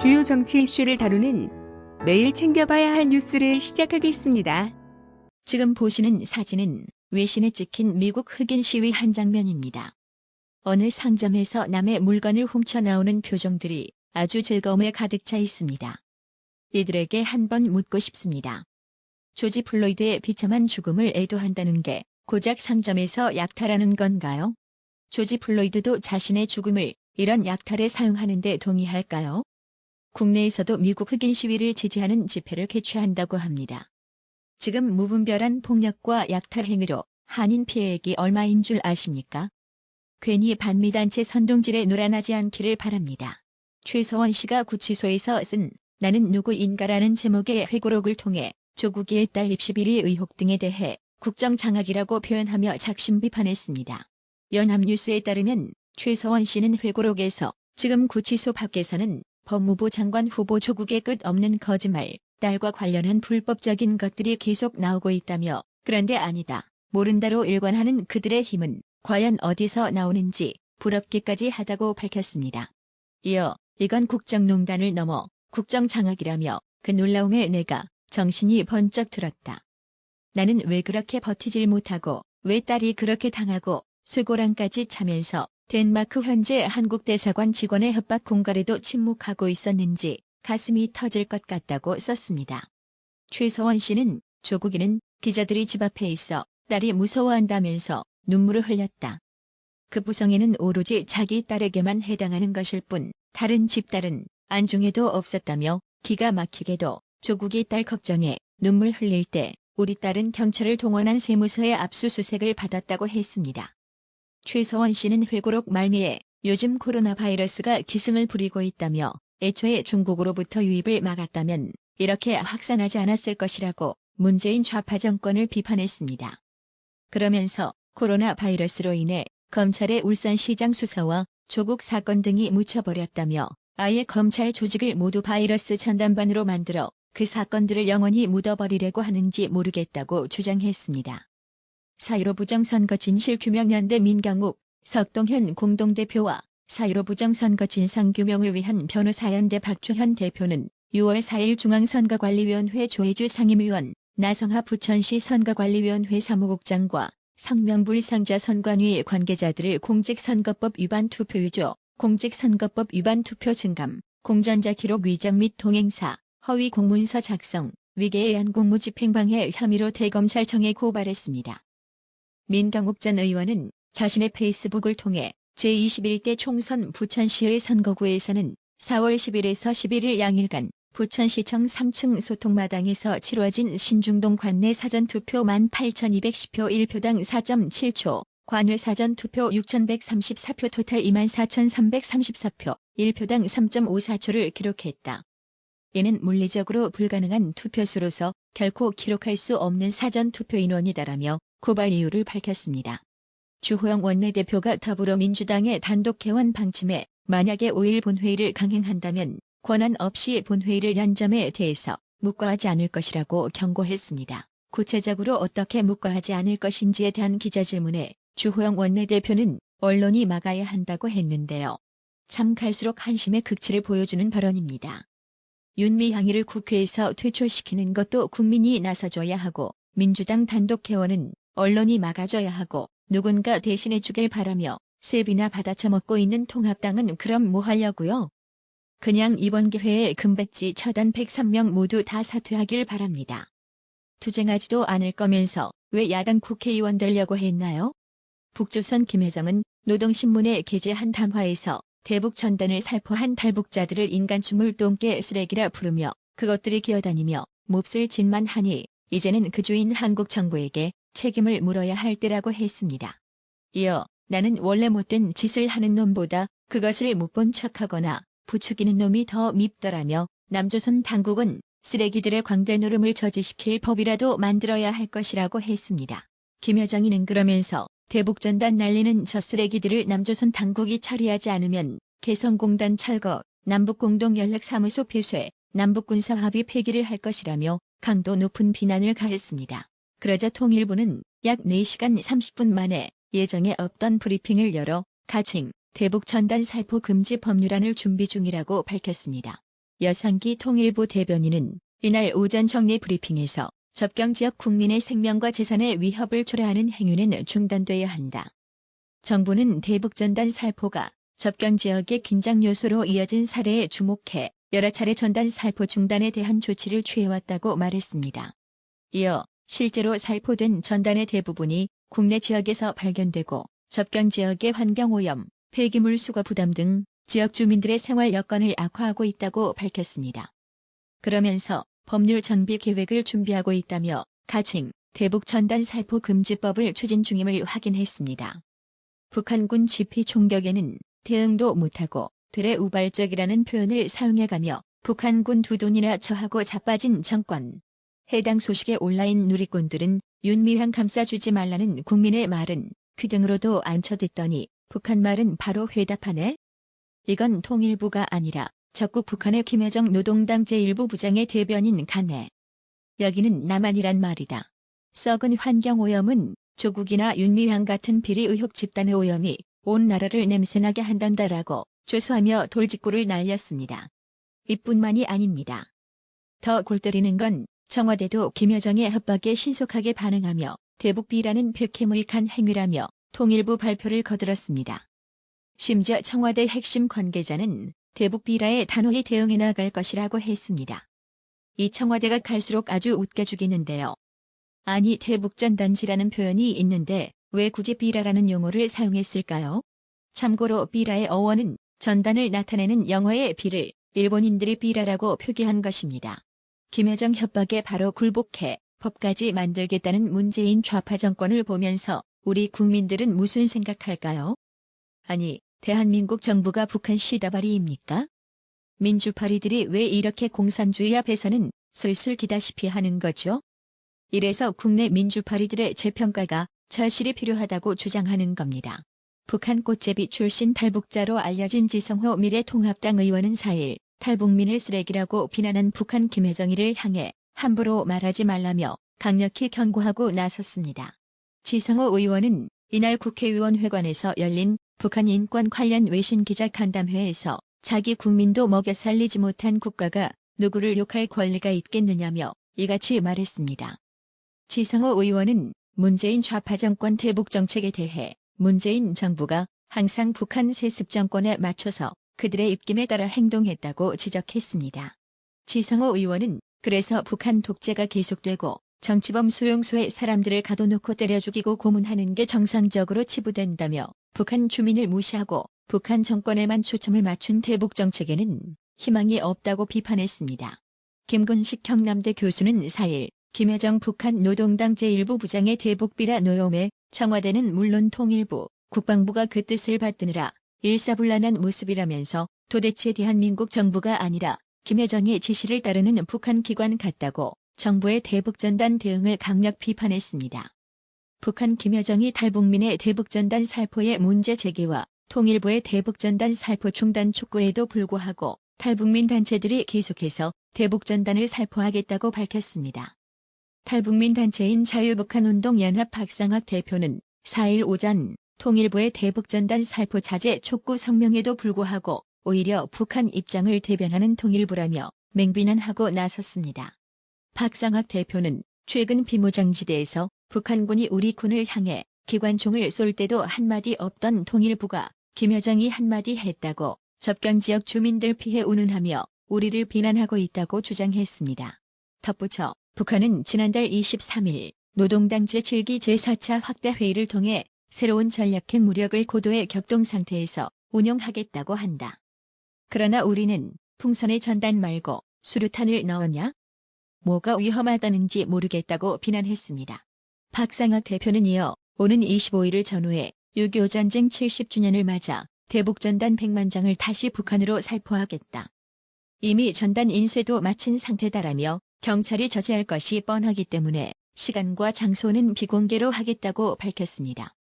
주요 정치 이슈를 다루는 매일 챙겨봐야 할 뉴스를 시작하겠습니다. 지금 보시는 사진은 외신에 찍힌 미국 흑인 시위 한 장면입니다. 어느 상점에서 남의 물건을 훔쳐 나오는 표정들이 아주 즐거움에 가득 차 있습니다. 이들에게 한번 묻고 싶습니다. 조지 플로이드의 비참한 죽음을 애도한다는 게 고작 상점에서 약탈하는 건가요? 조지 플로이드도 자신의 죽음을 이런 약탈에 사용하는데 동의할까요? 국내에서도 미국 흑인 시위를 지지하는 집회를 개최한다고 합니다. 지금 무분별한 폭력과 약탈 행위로 한인 피해액이 얼마인 줄 아십니까? 괜히 반미단체 선동질에 놀아나지 않기를 바랍니다. 최서원 씨가 구치소에서 쓴 나는 누구인가라는 제목의 회고록을 통해 조국의 딸 입시 비리 의혹 등에 대해 국정장악이라고 표현하며 작심 비판했습니다. 연합뉴스에 따르면 최서원 씨는 회고록에서 지금 구치소 밖에서는 법무부 장관 후보 조국의 끝없는 거짓말, 딸과 관련한 불법적인 것들이 계속 나오고 있다며 그런데 아니다. 모른다로 일관하는 그들의 힘은 과연 어디서 나오는지 부럽기까지 하다고 밝혔습니다. 이어 이건 국정농단을 넘어 국정장악이라며 그 놀라움에 내가 정신이 번쩍 들었다. 나는 왜 그렇게 버티질 못하고 왜 딸이 그렇게 당하고 쇠고랑까지 차면서 덴마크 현재 한국 대사관 직원의 협박 공갈에도 침묵하고 있었는지 가슴이 터질 것 같다고 썼습니다. 최서원 씨는 조국이는 기자들이 집 앞에 있어 딸이 무서워한다면서 눈물을 흘렸다. 그 부성에는 오로지 자기 딸에게만 해당하는 것일 뿐 다른 집딸은 안중에도 없었다며 기가 막히게도 조국이 딸 걱정에 눈물 흘릴 때 우리 딸은 경찰을 동원한 세무서의 압수수색을 받았다고 했습니다. 최서원 씨는 회고록 말미에 요즘 코로나 바이러스가 기승을 부리고 있다며 애초에 중국으로부터 유입을 막았다면 이렇게 확산하지 않았을 것이라고 문재인 좌파 정권을 비판했습니다. 그러면서 코로나 바이러스로 인해 검찰의 울산시장 수사와 조국 사건 등이 묻혀버렸다며 아예 검찰 조직을 모두 바이러스 전담반으로 만들어 그 사건들을 영원히 묻어버리려고 하는지 모르겠다고 주장했습니다. 4.15 부정선거 진실규명연대 민강욱, 석동현 공동대표와 4.15 부정선거 진상규명을 위한 변호사연대 박주현 대표는 6월 4일 중앙선거관리위원회 조혜주 상임위원, 나성하 부천시 선거관리위원회 사무국장과 성명불 상자 선관위 관계자들을 공직선거법 위반 투표 유조, 공직선거법 위반 투표 증감, 공전자 기록 위장 및 동행사, 허위 공문서 작성, 위계에 의한 공무집행방해 혐의로 대검찰청에 고발했습니다. 민경욱 전 의원은 자신의 페이스북을 통해 제21대 총선 부천시의 선거구에서는 4월 10일에서 11일 양일간 부천시청 3층 소통마당에서 치러진 신중동 관내 사전투표 18,210표 1표당 4.7초, 관외 사전투표 6,134표 토탈 24,334표 1표당 3.54초를 기록했다. 이는 물리적으로 불가능한 투표수로서 결코 기록할 수 없는 사전투표 인원이다라며 고발 이유를 밝혔습니다. 주호영 원내대표가 더불어민주당의 단독 개원 방침에 만약에 5일 본회의를 강행한다면 권한 없이 본회의를 연점에 대해서 묵과하지 않을 것이라고 경고했습니다. 구체적으로 어떻게 묵과하지 않을 것인지에 대한 기자 질문에 주호영 원내대표는 언론이 막아야 한다고 했는데요. 참 갈수록 한심의 극치를 보여주는 발언입니다. 윤미향이를 국회에서 퇴출시키는 것도 국민이 나서줘야 하고 민주당 단독 개원은 언론이 막아줘야 하고 누군가 대신해주길 바라며 세비나 받아쳐먹고 있는 통합당은 그럼 뭐 하려고요? 그냥 이번 기회에 금배지 처단 103명 모두 다 사퇴하길 바랍니다. 투쟁하지도 않을 거면서 왜 야당 국회의원 되려고 했나요? 북조선 김혜정은 노동신문에 게재한 담화에서 대북 전단을 살포한 탈북자들을 인간춤을 똥개 쓰레기라 부르며 그것들이 기어다니며 몹쓸 짓만 하니 이제는 그 주인 한국 정부에게 책임을 물어야 할 때라고 했습니다. 이어 나는 원래 못된 짓을 하는 놈보다 그것을 못 본 척하거나 부추기는 놈이 더 밉더라며 남조선 당국은 쓰레기들의 광대 노름을 저지시킬 법이라도 만들어야 할 것이라고 했습니다. 김여정이는 그러면서 대북전단 날리는 저 쓰레기들을 남조선 당국이 처리하지 않으면 개성공단 철거, 남북공동연락사무소 폐쇄, 남북군사 합의 폐기를 할 것이라며 강도 높은 비난을 가했습니다. 그러자 통일부는 약 4시간 30분 만에 예정에 없던 브리핑을 열어 가칭 대북 전단 살포 금지 법률안을 준비 중이라고 밝혔습니다. 여상기 통일부 대변인은 이날 오전 정례 브리핑에서 접경 지역 국민의 생명과 재산의 위협을 초래하는 행위는 중단돼야 한다. 정부는 대북 전단 살포가 접경 지역의 긴장 요소로 이어진 사례에 주목해 여러 차례 전단 살포 중단에 대한 조치를 취해왔다고 말했습니다. 이어 실제로 살포된 전단의 대부분이 국내 지역에서 발견되고 접경 지역의 환경오염, 폐기물 수거 부담 등 지역 주민들의 생활 여건을 악화하고 있다고 밝혔습니다. 그러면서 법률 정비 계획을 준비하고 있다며 가칭 대북 전단 살포 금지법을 추진 중임을 확인했습니다. 북한군 지피 총격에는 대응도 못하고 되레 우발적이라는 표현을 사용해가며 북한군 두 돈이나 처하고 자빠진 정권. 해당 소식에 온라인 누리꾼들은 윤미향 감싸주지 말라는 국민의 말은 귀등으로도 안 쳐듣더니 북한 말은 바로 회답하네? 이건 통일부가 아니라 적국 북한의 김여정 노동당 제1부 부장의 대변인 간해. 여기는 남한이란 말이다. 썩은 환경오염은 조국이나 윤미향 같은 비리 의혹 집단의 오염이 온 나라를 냄새나게 한단다라고 조소하며 돌직구를 날렸습니다. 이뿐만이 아닙니다. 더 골 때리는 건 청와대도 김여정의 협박에 신속하게 반응하며 대북비라는 백해무익한 행위라며 통일부 발표를 거들었습니다. 심지어 청와대 핵심 관계자는 대북비라에 단호히 대응해 나갈 것이라고 했습니다. 이 청와대가 갈수록 아주 웃겨주겠는데요. 아니 대북전단지라는 표현이 있는데 왜 굳이 비라라는 용어를 사용했을까요? 참고로 비라의 어원은 전단을 나타내는 영어의 비를 일본인들이 비라라고 표기한 것입니다. 김여정 협박에 바로 굴복해 법까지 만들겠다는 문재인 좌파 정권을 보면서 우리 국민들은 무슨 생각할까요? 아니, 대한민국 정부가 북한 시다바리입니까? 민주파리들이 왜 이렇게 공산주의 앞에서는 슬슬 기다시피 하는 거죠? 이래서 국내 민주파리들의 재평가가 절실히 필요하다고 주장하는 겁니다. 북한 꽃제비 출신 탈북자로 알려진 지성호 미래통합당 의원은 4일 탈북민을 쓰레기라고 비난한 북한 김혜정이를 향해 함부로 말하지 말라며 강력히 경고하고 나섰습니다. 지성호 의원은 이날 국회의원 회관에서 열린 북한 인권 관련 외신 기자 간담회에서 자기 국민도 먹여 살리지 못한 국가가 누구를 욕할 권리가 있겠느냐며 이같이 말했습니다. 지성호 의원은 문재인 좌파 정권 대북 정책에 대해 문재인 정부가 항상 북한 세습 정권에 맞춰서 그들의 입김에 따라 행동했다고 지적했습니다. 지성호 의원은 그래서 북한 독재가 계속되고 정치범 수용소에 사람들을 가둬놓고 때려 죽이고 고문하는 게 정상적으로 치부된다며 북한 주민을 무시하고 북한 정권에만 초점을 맞춘 대북 정책에는 희망이 없다고 비판했습니다. 김근식 경남대 교수는 4일 김여정 북한 노동당 제1부 부장의 대북비라 노여움에 청와대는 물론 통일부, 국방부가 그 뜻을 받드느라 일사불란한 모습이라면서 도대체 대한민국 정부가 아니라 김여정의 지시를 따르는 북한 기관 같다고 정부의 대북전단 대응을 강력 비판했습니다. 북한 김여정이 탈북민의 대북전단 살포의 문제 제기와 통일부의 대북전단 살포 중단 촉구에도 불구하고 탈북민 단체들이 계속해서 대북전단을 살포하겠다고 밝혔습니다. 탈북민 단체인 자유북한운동연합 박상학 대표는 4일 오전 통일부의 대북전단 살포 자제 촉구 성명에도 불구하고 오히려 북한 입장을 대변하는 통일부라며 맹비난하고 나섰습니다. 박상학 대표는 최근 비무장지대에서 북한군이 우리 군을 향해 기관총을 쏠 때도 한마디 없던 통일부가 김여정이 한마디 했다고 접경 지역 주민들 피해 운운하며 우리를 비난하고 있다고 주장했습니다. 덧붙여 북한은 지난달 23일 노동당 제7기 제4차 확대 회의를 통해 새로운 전략핵 무력을 고도의 격동 상태에서 운용하겠다고 한다. 그러나 우리는 풍선에 전단 말고 수류탄을 넣었냐? 뭐가 위험하다는지 모르겠다고 비난했습니다. 박상학 대표는 이어 오는 25일을 전후해 6.25 전쟁 70주년을 맞아 대북 전단 100만 장을 다시 북한으로 살포하겠다. 이미 전단 인쇄도 마친 상태다라며 경찰이 저지할 것이 뻔하기 때문에 시간과 장소는 비공개로 하겠다고 밝혔습니다.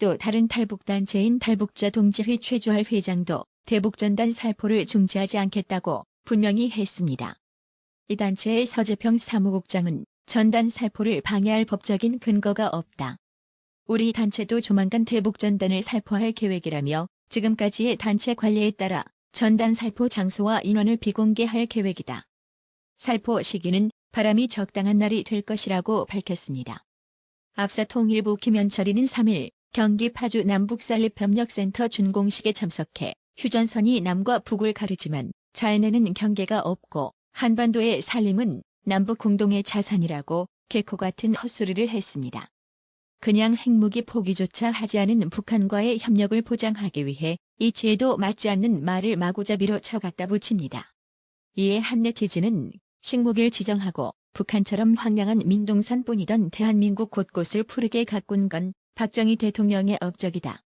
또 다른 탈북단체인 탈북자 동지회 최주할 회장도 대북전단 살포를 중지하지 않겠다고 분명히 했습니다. 이 단체의 서재평 사무국장은 전단 살포를 방해할 법적인 근거가 없다. 우리 단체도 조만간 대북전단을 살포할 계획이라며 지금까지의 단체 관리에 따라 전단 살포 장소와 인원을 비공개할 계획이다. 살포 시기는 바람이 적당한 날이 될 것이라고 밝혔습니다. 앞서 통일부 김현철이는 3일 경기 파주 남북산립협력센터 준공식에 참석해 휴전선이 남과 북을 가르지만 자연에는 경계가 없고 한반도의 산림은 남북 공동의 자산이라고 개코 같은 헛소리를 했습니다. 그냥 핵무기 포기조차 하지 않은 북한과의 협력을 보장하기 위해 이치에도 맞지 않는 말을 마구잡이로 쳐갖다 붙입니다. 이에 한 네티즌은 식목일 지정하고 북한처럼 황량한 민둥산뿐이던 대한민국 곳곳을 푸르게 가꾼 건 박정희 대통령의 업적이다.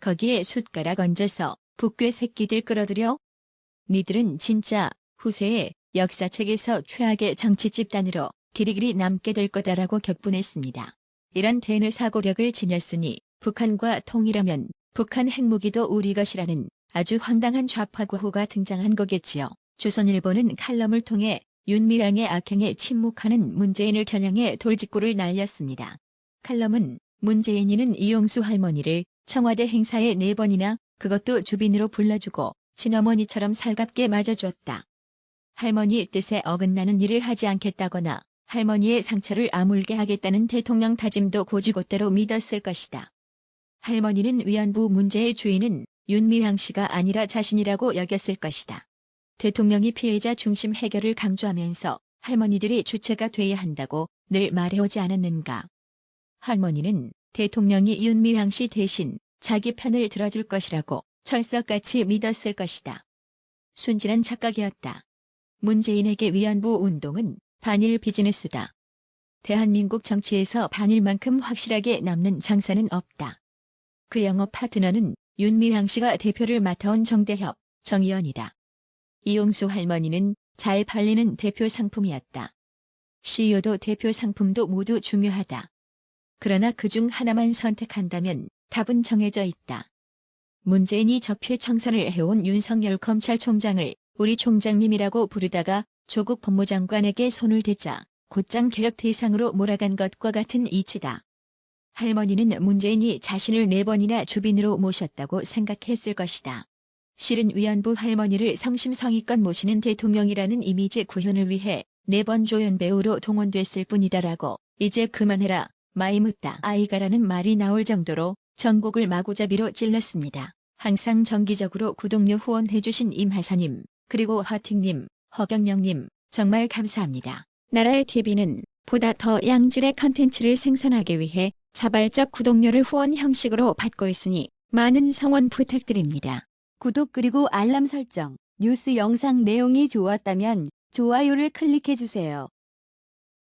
거기에 숟가락 얹어서 북괴 새끼들 끌어들여? 니들은 진짜 후세의 역사책에서 최악의 정치 집단으로 길이길이 남게 될 거다라고 격분했습니다. 이런 대뇌 사고력을 지녔으니 북한과 통일하면 북한 핵무기도 우리 것이라는 아주 황당한 좌파 구호가 등장한 거겠지요. 조선일보는 칼럼을 통해 윤미향의 악행에 침묵하는 문재인을 겨냥해 돌직구를 날렸습니다. 칼럼은 문재인이는 이용수 할머니를 청와대 행사에 네 번이나 그것도 주빈으로 불러주고 친어머니처럼 살갑게 맞아주었다. 할머니 뜻에 어긋나는 일을 하지 않겠다거나 할머니의 상처를 아물게 하겠다는 대통령 다짐도 고지고대로 믿었을 것이다. 할머니는 위안부 문제의 주인은 윤미향 씨가 아니라 자신이라고 여겼을 것이다. 대통령이 피해자 중심 해결을 강조하면서 할머니들이 주체가 돼야 한다고 늘 말해오지 않았는가. 할머니는 대통령이 윤미향 씨 대신 자기 편을 들어줄 것이라고 철석같이 믿었을 것이다. 순진한 착각이었다. 문재인에게 위안부 운동은 반일 비즈니스다. 대한민국 정치에서 반일만큼 확실하게 남는 장사는 없다. 그 영업 파트너는 윤미향 씨가 대표를 맡아온 정대협, 정의연이다. 이용수 할머니는 잘 팔리는 대표 상품이었다. CEO도 대표 상품도 모두 중요하다. 그러나 그 중 하나만 선택한다면 답은 정해져 있다. 문재인이 적폐 청산을 해온 윤석열 검찰총장을 우리 총장님이라고 부르다가 조국 법무장관에게 손을 대자 곧장 개혁 대상으로 몰아간 것과 같은 이치다. 할머니는 문재인이 자신을 네 번이나 주빈으로 모셨다고 생각했을 것이다. 실은 위안부 할머니를 성심성의껏 모시는 대통령이라는 이미지 구현을 위해 네 번 조연 배우로 동원됐을 뿐이다라고 이제 그만해라 마이 묻다 아이가라는 말이 나올 정도로 전국을 마구잡이로 찔렀습니다. 항상 정기적으로 구독료 후원해주신 임하사님 그리고 화팅님 허경영님 정말 감사합니다. 나라의 TV는 보다 더 양질의 컨텐츠를 생산하기 위해 자발적 구독료를 후원 형식으로 받고 있으니 많은 성원 부탁드립니다. 구독 그리고 알람 설정, 뉴스 영상 내용이 좋았다면 좋아요를 클릭해주세요.